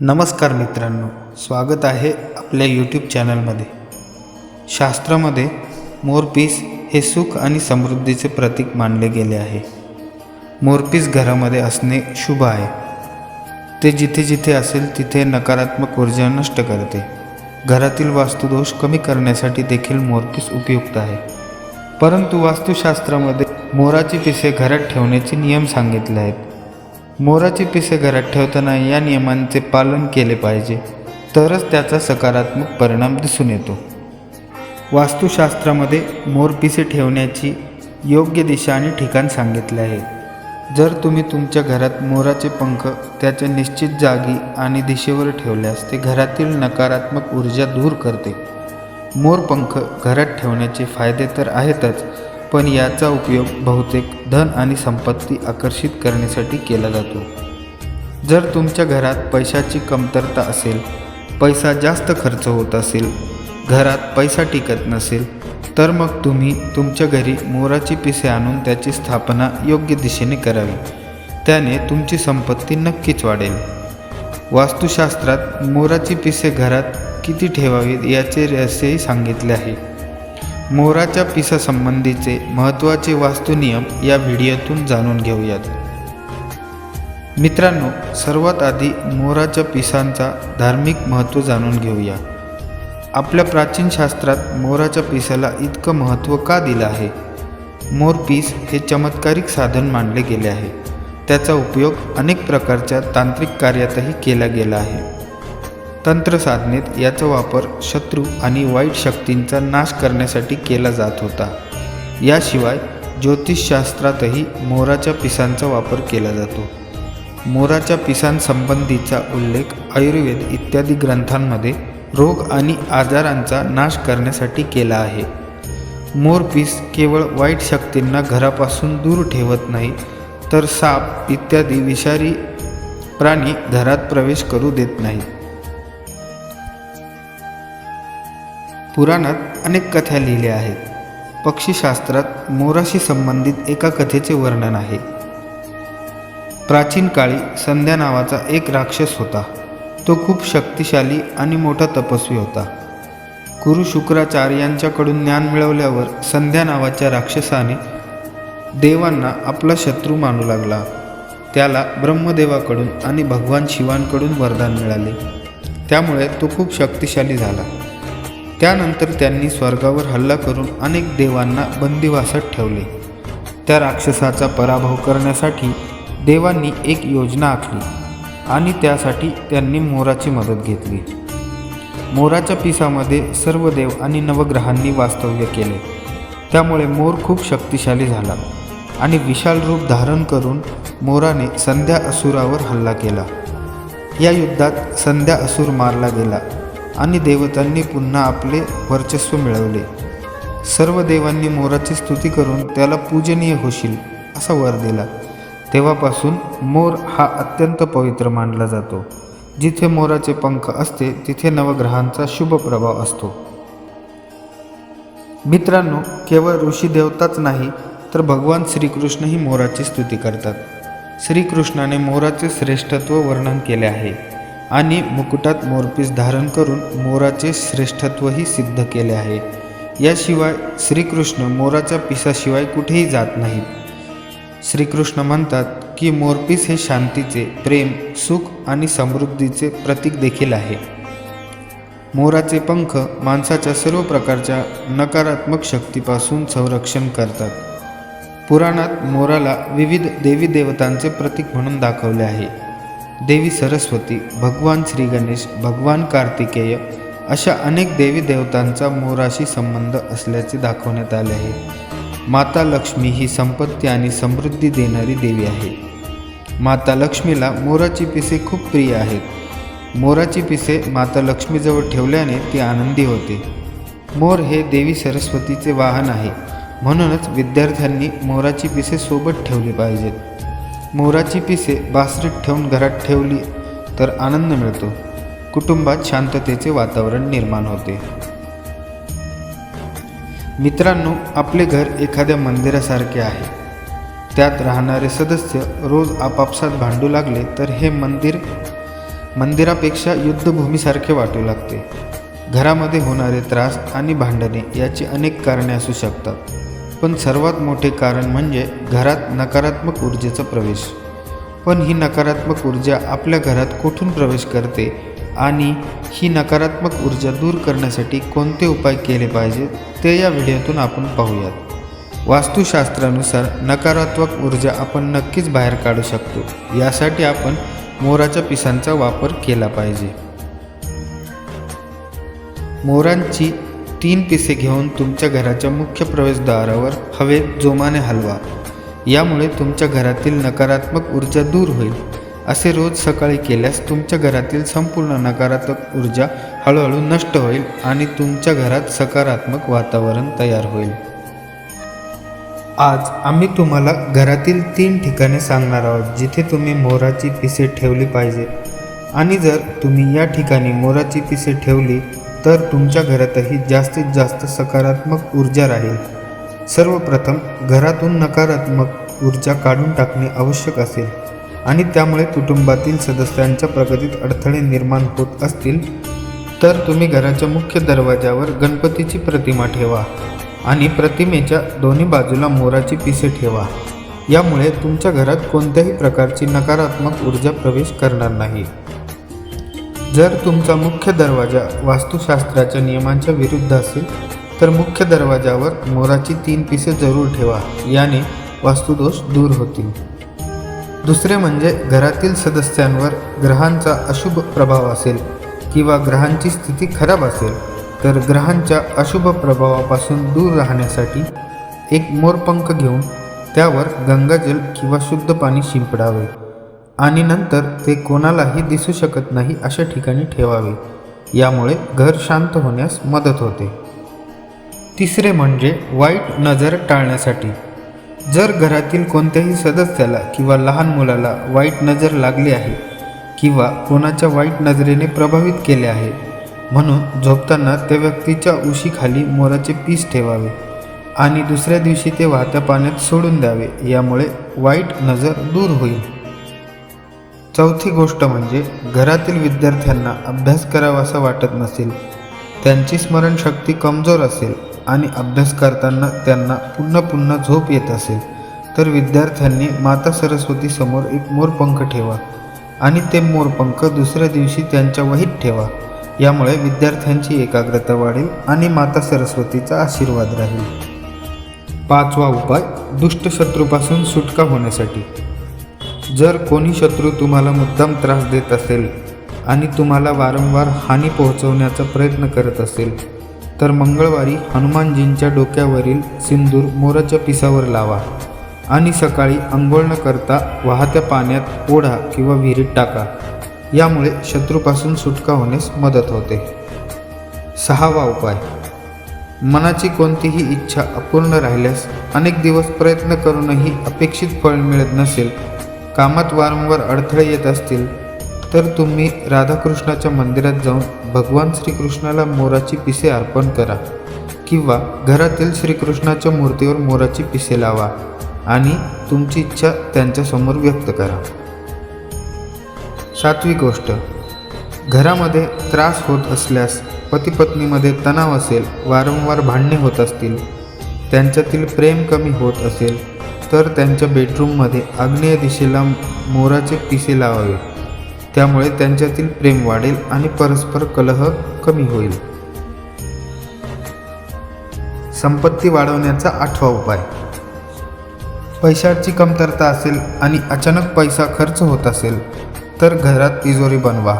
नमस्कार मित्रांनो स्वागत आहे आपल्या यूट्यूब चॅनलमध्ये शास्त्रामध्ये मोरपीस हे सुख आणि समृद्धीचे प्रतीक मानले गेले आहे. मोरपीस घरामध्ये असणे शुभ आहे. ते जिथे जिथे असेल तिथे नकारात्मक ऊर्जा नष्ट करते. घरातील वास्तुदोष कमी करण्यासाठी देखील मोरपीस उपयुक्त आहे. परंतु वास्तुशास्त्रामध्ये मोराची पिसे घरात ठेवण्याचे नियम सांगितले आहेत. मोराची पिसे घरात ठेवताना या नियमांचे पालन केले पाहिजे. तरच त्याचा सकारात्मक परिणाम दिसून येतो. वास्तुशास्त्रामध्ये मोरपिसे ठेवण्याची योग्य दिशा आणि ठिकाण सांगितले आहे. जर तुम्ही तुमच्या घरात मोराचे पंख त्याच्या निश्चित जागी आणि दिशेवर ठेवल्यास ते घरातील नकारात्मक ऊर्जा दूर करते. मोरपंख घरात ठेवण्याचे फायदे तर आहेतच पण याचा उपयोग बहुतेक धन आणि संपत्ती आकर्षित करण्यासाठी केला जातो. जर तुमच्या घरात पैशाची कमतरता असेल पैसा जास्त खर्च होत असेल घरात पैसा टिकत नसेल तर मग तुम्ही तुमच्या घरी मोराची पिसे आणून त्याची स्थापना योग्य दिशेने करावी. त्याने तुमची संपत्ती नक्कीच वाढेल. वास्तुशास्त्रात मोराची पिसे घरात किती ठेवावीत याचे रहस्यही सांगितले आहे. मोराच्या पिसासंबंधीचे महत्त्वाचे वास्तुनियम या व्हिडिओतून जाणून घेऊयात. मित्रांनो सर्वात आधी मोराच्या पिसांचा धार्मिक महत्त्व जाणून घेऊया. आपल्या प्राचीन शास्त्रात मोराच्या पिसाला इतकं महत्त्व का दिलं आहे? मोरपीस हे चमत्कारिक साधन मानले गेले आहे. त्याचा उपयोग अनेक प्रकारच्या तांत्रिक कार्यातही केला गेला आहे. तंत्रसाधनेत याचा वापर शत्रू आणि वाईट शक्तींचा नाश करण्यासाठी केला जात होता. याशिवाय ज्योतिषशास्त्रातही मोराच्या पिसांचा वापर केला जातो. मोराच्या पिसांसंबंधीचा उल्लेख आयुर्वेद इत्यादी ग्रंथांमध्ये रोग आणि आजारांचा नाश करण्यासाठी केला आहे. मोरपीस केवळ वाईट शक्तींना घरापासून दूर ठेवत नाही तर साप इत्यादी विषारी प्राणी घरात प्रवेश करू देत नाही पुराणात अनेक कथा लिहिल्या आहेत. पक्षीशास्त्रात मोराशी संबंधित एका कथेचे वर्णन आहे. प्राचीन काळी संध्या नावाचा एक राक्षस होता. तो खूप शक्तिशाली आणि मोठा तपस्वी होता. गुरु शुक्राचार्यांच्याकडून ज्ञान मिळवल्यावर संध्या नावाच्या राक्षसाने देवांना आपला शत्रू मानू लागला. त्याला ब्रह्मदेवाकडून आणि भगवान शिवांकडून वरदान मिळाले. त्यामुळे तो खूप शक्तिशाली झाला. त्यानंतर त्यांनी स्वर्गावर हल्ला करून अनेक देवांना बंदिवासात ठेवले. त्या राक्षसाचा पराभव करण्यासाठी देवांनी एक योजना आखली आणि त्यासाठी त्यांनी मोराची मदत घेतली. मोराच्या पिसामध्ये सर्व देव आणि नवग्रहांनी वास्तव्य केले. त्यामुळे मोर खूप शक्तिशाली झाला आणि विशाल रूप धारण करून मोराने संध्या असुरावर हल्ला केला. या युद्धात संध्या असुर मारला गेला. आणि देवतांनी पुन्हा आपले वर्चस्व मिळवले. सर्व देवांनी मोराची स्तुती करून त्याला पूजनीय होशील असा वर दिला. तेव्हापासून मोर हा अत्यंत पवित्र मानला जातो. जिथे मोराचे पंख असते तिथे नवग्रहांचा शुभ प्रभाव असतो. मित्रांनो केवळ ऋषी देवताच नाही तर भगवान श्रीकृष्णही मोराची स्तुती करतात. श्रीकृष्णाने मोराचे श्रेष्ठत्व वर्णन केले आहे. आणि मुकुटात मोरपीस धारण करून मोराचे श्रेष्ठत्वही सिद्ध केले आहे. याशिवाय श्रीकृष्ण मोराच्या पिसाशिवाय कुठेही जात नाहीत. श्रीकृष्ण म्हणतात की मोरपीस हे शांतीचे प्रेम सुख आणि समृद्धीचे प्रतीक देखील आहे. मोराचे पंख माणसाच्या सर्व प्रकारच्या नकारात्मक शक्तीपासून संरक्षण करतात. पुराणात मोराला विविध देवी देवतांचे प्रतीक म्हणून दाखवले आहे. देवी सरस्वती भगवान श्री गणेश भगवान कार्तिकेय अशा अनेक देवी देवतांचा मोराशी संबंध असल्याचे दाखवण्यात आले आहे. माता लक्ष्मी ही संपत्ती आणि समृद्धी देणारी देवी आहे. माता लक्ष्मीला मोराची पिसे खूप प्रिय आहेत. मोराची पिसे माता लक्ष्मीजवळ ठेवल्याने ती आनंदी होते. मोर हे देवी सरस्वतीचे वाहन आहे. म्हणूनच विद्यार्थ्यांनी मोराची पिसे सोबत ठेवली पाहिजेत. मोराची पिसे बासरीत ठेवून घरात ठेवली तर आनंद मिळतो. कुटुंबात शांततेचे वातावरण निर्माण होते. मित्रांनो आपले घर एखाद्या मंदिरासारखे आहे. त्यात राहणारे सदस्य रोज आपापसात भांडू लागले तर हे मंदिर मंदिरापेक्षा युद्धभूमीसारखे वाटू लागते. घरामध्ये होणारे त्रास आणि भांडणे याची अनेक कारणे असू शकतात. पण सर्वात मोठे कारण म्हणजे घरात नकारात्मक ऊर्जेचा प्रवेश. पण ही नकारात्मक ऊर्जा आपल्या घरात कुठून प्रवेश करते आणि ही नकारात्मक ऊर्जा दूर करण्यासाठी कोणते उपाय केले पाहिजेत ते या व्हिडिओतून आपण पाहूयात. वास्तुशास्त्रानुसार नकारात्मक ऊर्जा आपण नक्कीच बाहेर काढू शकतो. यासाठी आपण मोराच्या पिसांचा वापर केला पाहिजे. मोरांची तीन पिसे घेऊन तुमच्या घराच्या मुख्य प्रवेशद्वारावर हवेत जोमाने हलवा. यामुळे तुमच्या घरातील नकारात्मक ऊर्जा दूर होईल. असे रोज सकाळी केल्यास तुमच्या घरातील संपूर्ण नकारात्मक ऊर्जा हळूहळू नष्ट होईल आणि तुमच्या घरात सकारात्मक वातावरण तयार होईल. आज आम्ही तुम्हाला घरातील तीन ठिकाणे सांगणार आहोत जिथे तुम्ही मोराची पिसे ठेवली पाहिजे. आणि जर तुम्ही या ठिकाणी मोराची पिसे ठेवली तर तुमच्या घरातही जास्तीत जास्त सकारात्मक ऊर्जा राहील. सर्वप्रथम घरातून नकारात्मक ऊर्जा काढून टाकणे आवश्यक असेल आणि त्यामुळे कुटुंबातील सदस्यांच्या प्रगतीत अडथळे निर्माण होत असतील तर तुम्ही घराच्या मुख्य दरवाजावर गणपतीची प्रतिमा ठेवा आणि प्रतिमेच्या दोन्ही बाजूला मोराची पिसे ठेवा. यामुळे तुमच्या घरात कोणत्याही प्रकारची नकारात्मक ऊर्जा प्रवेश करणार नाही. जर तुमचा मुख्य दरवाजा वास्तुशास्त्राच्या नियमांच्या विरुद्ध असेल तर मुख्य दरवाजावर मोराची तीन पिसे जरूर ठेवा याने वास्तुदोष दूर होतील. दुसरे म्हणजे घरातील सदस्यांवर ग्रहांचा अशुभ प्रभाव असेल किंवा ग्रहांची स्थिती खराब असेल तर ग्रहांच्या अशुभ प्रभावापासून दूर राहण्यासाठी एक मोरपंख घेऊन त्यावर गंगाजल किंवा शुद्ध पाणी शिंपडावे. आणि नंतर ते कोणालाही दिसू शकत नाही अशा ठिकाणी ठेवावे. यामुळे घर शांत होण्यास मदत होते. तिसरे म्हणजे वाईट नजर टाळण्यासाठी. जर घरातील कोणत्याही सदस्याला किंवा लहान मुलाला वाईट नजर लागली आहे किंवा कोणाच्या वाईट नजरेने प्रभावित केले आहे म्हणून झोपताना त्या व्यक्तीच्या उशीखाली मोराचे पीस ठेवावे आणि दुसऱ्या दिवशी ते वाहत्या पाण्यात सोडून द्यावे यामुळे वाईट नजर दूर होईल. चौथी गोष्ट म्हणजे घरातील विद्यार्थ्यांना अभ्यास करावासा वाटत नसेल. त्यांची स्मरणशक्ती कमजोर असेल आणि अभ्यास करताना त्यांना पुन्हा पुन्हा झोप येत असेल. तर विद्यार्थ्यांनी माता सरस्वतीसमोर एक मोरपंख ठेवा आणि ते मोरपंख दुसऱ्या दिवशी त्यांच्या वहीत ठेवा. यामुळे विद्यार्थ्यांची एकाग्रता वाढेल आणि माता सरस्वतीचा आशीर्वाद राहील. पाचवा उपाय दुष्ट शत्रूपासून सुटका होण्यासाठी. जर कोणी शत्रू तुम्हाला मुद्दाम त्रास देत असेल आणि तुम्हाला वारंवार हानी पोहोचवण्याचा प्रयत्न करत असेल तर मंगळवारी हनुमानजींच्या डोक्यावरील सिंदूर मोराच्या पिसावर लावा आणि सकाळी अंघोळ न करता वाहत्या पाण्यात ओढा किंवा विहिरीत टाका. यामुळे शत्रूपासून सुटका होण्यास मदत होते. सहावा उपाय. मनाची कोणतीही इच्छा अपूर्ण राहिल्यास अनेक दिवस प्रयत्न करूनही अपेक्षित फळ मिळत नसेल कामात वारंवार अडथळे येत असतील तर तुम्ही राधाकृष्णाच्या मंदिरात जाऊन भगवान श्रीकृष्णाला मोराची पिसे अर्पण करा किंवा घरातील श्रीकृष्णाच्या मूर्तीवर मोराची पिसे लावा आणि तुमची इच्छा त्यांच्यासमोर व्यक्त करा. सातवी गोष्ट घरामध्ये त्रास होत असल्यास पतीपत्नीमध्ये तणाव असेल वारंवार भांडणे होत असतील त्यांच्यातील प्रेम कमी होत असेल तर त्यांच्या बेडरूममध्ये आग्नेय दिशेला मोराचे पिसे लावावे. त्यामुळे त्यांच्यातील प्रेम वाढेल आणि परस्पर कलह कमी होईल. संपत्ती वाढवण्याचा आठवा उपाय. पैशाची कमतरता असेल आणि अचानक पैसा खर्च होत असेल तर घरात तिजोरी बनवा.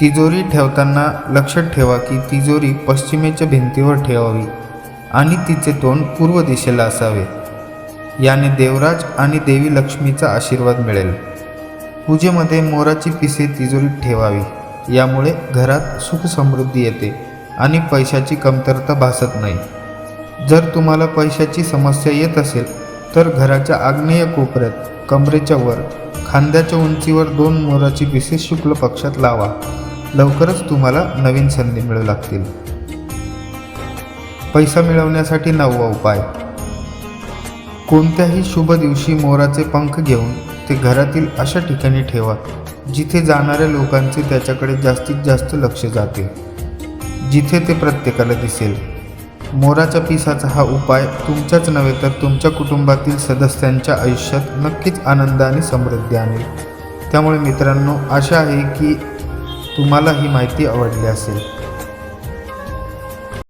तिजोरी ठेवताना लक्षात ठेवा की तिजोरी पश्चिमेच्या भिंतीवर ठेवावी आणि तिचे तोंड पूर्व दिशेला असावे. याने देवराज आणि देवी लक्ष्मीचा आशीर्वाद मिळेल. पूजेमध्ये मोराची पिसे तिजोरीत ठेवावी. यामुळे घरात सुख समृद्धी येते आणि पैशाची कमतरता भासत नाही. जर तुम्हाला पैशाची समस्या येत असेल तर घराच्या आग्नेय कोपऱ्यात कमरेच्या वर खांद्याच्या उंचीवर दोन मोराची पिसे शुक्ल पक्षात लावा. लवकरच तुम्हाला नवीन संधी मिळू लागतील. पैसा मिळवण्यासाठी नववा उपाय. कोणत्याही शुभ दिवशी मोराचे पंख घेऊन ते घरातील अशा ठिकाणी ठेवा जिथे जाणाऱ्या लोकांचे त्याच्याकडे जास्तीत जास्त लक्ष जाते. जिथे ते प्रत्येकाला दिसेल. मोराच्या पिसाचा हा उपाय तुमच्याच नव्हे तर तुमच्या कुटुंबातील सदस्यांच्या आयुष्यात नक्कीच आनंद आणि समृद्धी आणेल. त्यामुळे मित्रांनो आशा आहे की तुम्हाला ही माहिती आवडली असेल.